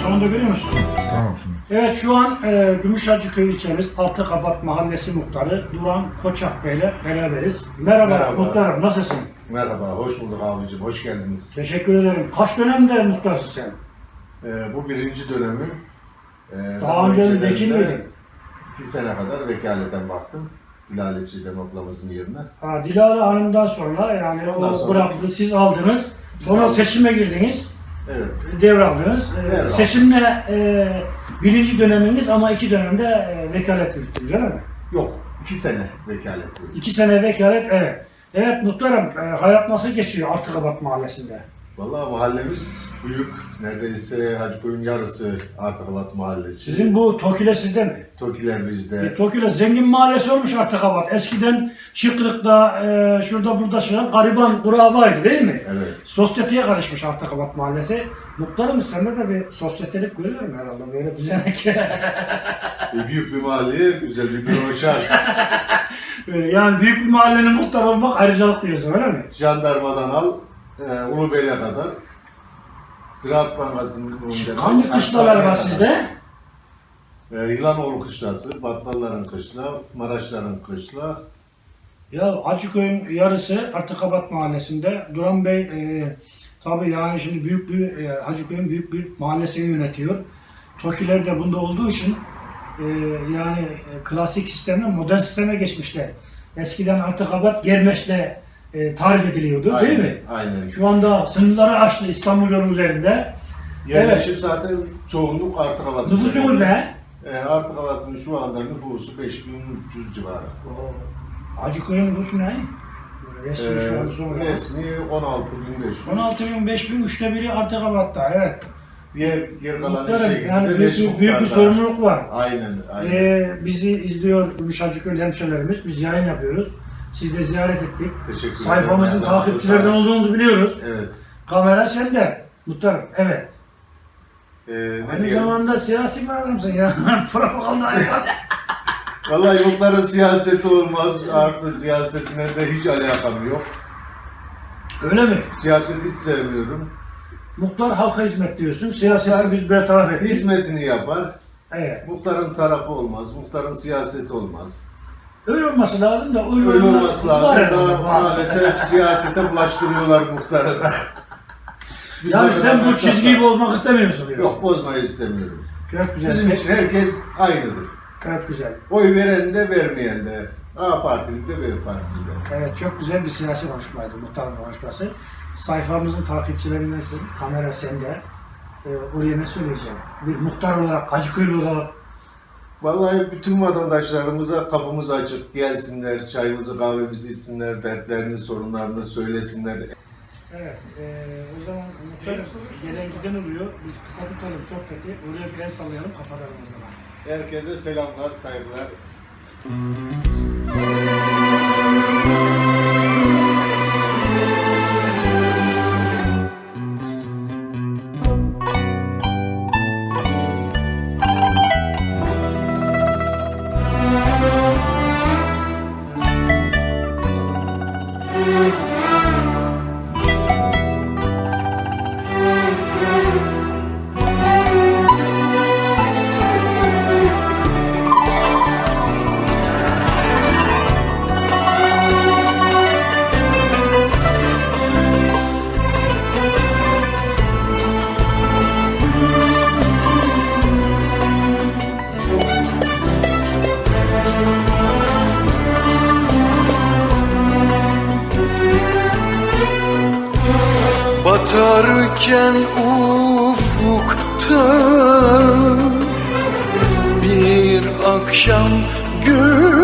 anda görüyor musun? Tamam şimdi. Evet şu an e, Gümüşhacıköy ilçemiz Altıkabat Mahallesi Muhtarı Duran Koçak Bey'le beraberiz. Merhaba, Merhaba. muhtarım nasılsın? Merhaba, hoş bulduk abicim, hoş geldiniz. Teşekkür ederim. Kaç dönemde muhtarsın sen? Ee, bu birinci dönemim. Ee, Daha önce vekil miydin? İki sene kadar vekaleten baktım. Dilaleci Demoklamızın yerine. Ha, Dilara Hanım'dan sonra yani Ondan o sonra- bıraktı, siz aldınız. Sonra aldık. seçime girdiniz, Evet, devraldınız. E, Devraldım. seçimle e, birinci döneminiz ama iki dönemde e, vekalet yürüttünüz öyle mi? yok, iki sene vekalet yürüdüm. İki sene vekalet evet. Evet muhtarım, e, hayat nasıl geçiyor Altıkabat Mahallesi'nde? Vallahi mahallemiz büyük. Neredeyse Hacıköy'ün yarısı Artakalat Mahallesi. Sizin bu Tokile sizde mi? Tokiler E, bizde. Tokile zengin mahallesi olmuş Artakabat. Eskiden Şıklık'ta, e, şurada burada şurada gariban kurabaydı değil mi? Evet. Sosyeteye karışmış Artakabat mahallesi. Muhtarım sende de bir sosyetelik görüyorum herhalde böyle düzenek. E, büyük bir mahalleye güzel bir büro şart. Yani büyük bir mahallenin muhtarı olmak ayrıcalık diyorsun öyle mi? Jandarmadan al, e, Ulubey'e kadar. Ziraat Bankası'nın önünden al, Hangi kışlalar var sizde? E, Yılanoğlu kışlası, Battalların kışla, Maraşların kışla. Ya Acıköy'ün yarısı Artakabat mahallesinde. Duran Bey e, tabii yani şimdi büyük bir e, Hacıköy'ün büyük bir mahallesini yönetiyor. Tokiler de bunda olduğu için e, yani e, klasik sistemden modern sisteme geçmişler. Eskiden Artakabat Germeş'le e, tarif ediliyordu değil mi? Aynen. Şu anda sınırları aştı İstanbul yolu üzerinde. Yerleşim zaten çoğunluk artık Havat. Nüfusumuz ne? E, artık Havat'ın şu anda nüfusu 5300 civarı. Acıköy'ün nüfusu ne? Resmi şu anda E, sonra. resmi 16500. 16 bin, 5 bin, üçte biri Artakabat'ta evet. Diğer yer kalan Muhtarım, şey yani büyük, 5 bir- büyük bir sorumluluk var. Aynen, aynen. Ee, bizi izliyor Gümüşhacıköy hemşehrilerimiz. Biz yayın yapıyoruz. Siz de ziyaret ettik. Teşekkür ederim. Sayfamızın Ayağınıza takipçilerden olduğunuzu biliyoruz. Evet. Kamera sende. Muhtarım, evet. E, ne Aynı diyelim? zamanda siyasi bir adamsın ya. Propaganda yapan. Vallahi yokların siyaseti olmaz. Artı siyasetine de hiç alakam yok. Öyle mi? Siyaseti hiç sevmiyorum. Muhtar halka hizmet diyorsun. Siyaseti biz bertaraf ettik. Hizmetini yapar. Evet. Muhtarın tarafı olmaz. Muhtarın siyaseti olmaz. Öyle olması lazım da öyle, Öyle olma- olması lazım da maalesef siyasete bulaştırıyorlar muhtarı da. Biz Yani sen bu olmazsak çizgiyi bozmak istemiyorsun diyorsun. Yok bozmayı istemiyorum. Çok güzel. Bizim için herkes aynıdır. Çok güzel. Oy veren de vermeyen de. A partili de B partili de. Evet çok güzel bir siyasi konuşmaydı muhtarın konuşması. Sayfamızın takipçilerindensin, kamera sende. Ee, oraya ne söyleyeceğim? Bir muhtar olarak, Hacıköylü olarak Vallahi bütün vatandaşlarımıza kapımız açık. Gelsinler, çayımızı kahvemizi içsinler, dertlerini, sorunlarını söylesinler. Evet, eee o zaman muhtarım gelen giden oluyor. Biz kısa tutalım sohbeti. Oraya bir el sallayalım, kapatalım o zaman. Herkese selamlar, saygılar. Batarken ufukta bir akşam gö